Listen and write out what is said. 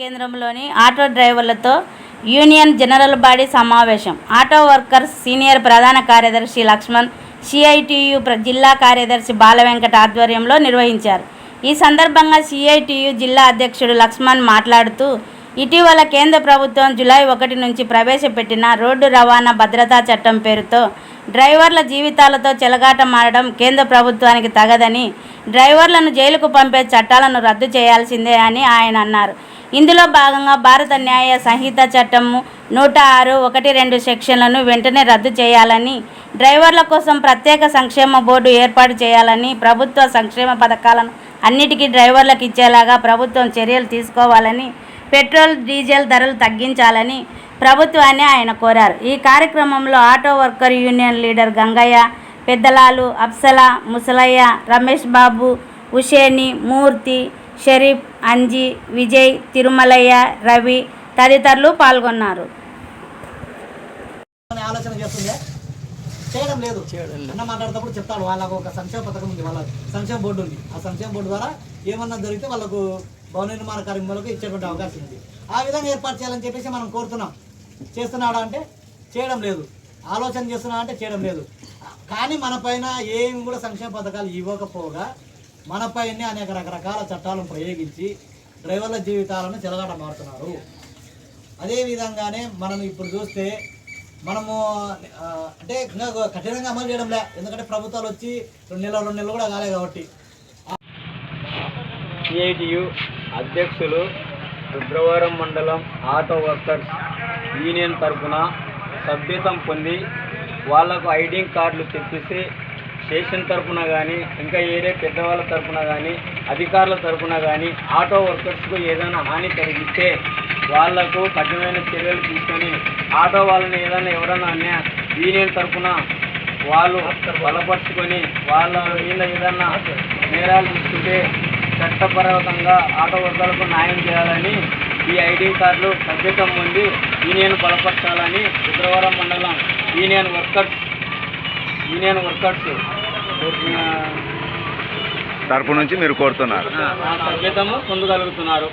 కేంద్రంలోని ఆటో డ్రైవర్లతో union general body సమావేశం. ఆటో వర్కర్స్ సీనియర్ ప్రధాన కార్యదర్శి లక్ష్మణ్ సిఐటియు జిల్లా కార్యదర్శి బాలవెంకట ఆధ్వర్యంలో నిర్వహించారు. ఈ సందర్భంగా సిఐటియు జిల్లా అధ్యక్షుడు లక్ష్మణ్ మాట్లాడుతూ ఇటీవల కేంద్ర ప్రభుత్వం జులై ఒకటి నుంచి ప్రవేశపెట్టిన రోడ్డు రవాణా భద్రతా చట్టం పేరుతో డ్రైవర్ల జీవితాలతో చెలగాటమాడడం కేంద్ర ప్రభుత్వానికి తగదని డ్రైవర్లను జైలుకు పంపే చట్టాలను రద్దు చేయాల్సిందే అని ఆయన అన్నారు. ఇందులో భాగంగా భారత న్యాయ సంహిత చట్టము నూట ఆరు ఒకటి రెండు సెక్షన్లను వెంటనే రద్దు చేయాలని డ్రైవర్ల కోసం ప్రత్యేక సంక్షేమ బోర్డు ఏర్పాటు చేయాలని ప్రభుత్వ సంక్షేమ పథకాలను అన్నిటికీ డ్రైవర్లకు ఇచ్చేలాగా ప్రభుత్వం చర్యలు తీసుకోవాలని పెట్రోల్ డీజిల్ ధరలు తగ్గించాలని ప్రభుత్వాన్ని ఆయన కోరారు. ఈ కార్యక్రమంలో auto worker union leader Gangaiah Peddalalu Apsala Musalaiah Ramesh Babu Usheni Murthy Sharif Anji Vijay Tirumalaiah Ravi తదితరులు పాల్గొన్నారు. ఆలోచన చేస్తుందే చేయడం లేదు. అన్న మాట్లాడేటప్పుడు చెప్తాడు. వాళ్ళకు ఒక సంక్షేమ పథకం ఉంది. వాళ్ళ సంక్షేమ బోర్డు ఉంది. ఆ సంక్షేమ బోర్డు ద్వారా ఏమన్నా జరిగితే వాళ్ళకు భవన నిర్మాణ కార్మికులకు ఇచ్చేటువంటి అవకాశం ఉంది. ఆ విధంగా ఏర్పాటు చేయాలని చెప్పేసి మనం కోరుతున్నాం. చేస్తున్నాడా అంటే చేయడం లేదు. ఆలోచన చేస్తున్నా అంటే చేయడం లేదు. కానీ మన పైన ఏమి కూడా సంక్షేమ పథకాలు ఇవ్వకపోగా మన పైనే అనేక రకరకాల చట్టాలను ప్రయోగించి డ్రైవర్ల జీవితాలను చెలగాట మారుతున్నారు. అదేవిధంగానే మనం ఇప్పుడు చూస్తే మనము అంటే ఇంకా కఠినంగా అమలు చేయడంలే ఎందుకంటే ప్రభుత్వాలు వచ్చి రెండు నెలలు రెండు నెలలు కూడా కాలే కాబట్టి. సిఐటియు అధ్యక్షులు రుద్రవరం మండలం ఆటో వర్కర్స్ యూనియన్ తరఫున సభ్యతం పొంది వాళ్ళకు ఐడి కార్డులు తెప్పిస్తే స్టేషన్ తరఫున కానీ ఇంకా ఏరే పెద్దవాళ్ళ తరఫున కానీ అధికారుల తరఫున కానీ ఆటో వర్కర్స్కు ఏదైనా హాని కలిగిస్తే వాళ్ళకు కఠినమైన చర్యలు తీసుకొని ఆటో వాళ్ళని ఏదైనా ఎవరైనా అన్యా యూనియన్ తరఫున వాళ్ళు బలపరుచుకొని వాళ్ళ మీద ఏదన్నా నేరాలు తీసుకుంటే చట్టపరకంగా ఆటో వర్గాలకు న్యాయం చేయాలని ఈ ఐడి కార్డులు సభ్యత్వం పొంది యూనియన్ బలపరచాలని శుక్రవారం మండలం యూనియన్ వర్కర్స్ యూనియన్ వర్కర్స్ తరపు నుంచి మీరు కోరుతున్నారు. ఆ సభ్యతము పొందగలుగుతున్నారు.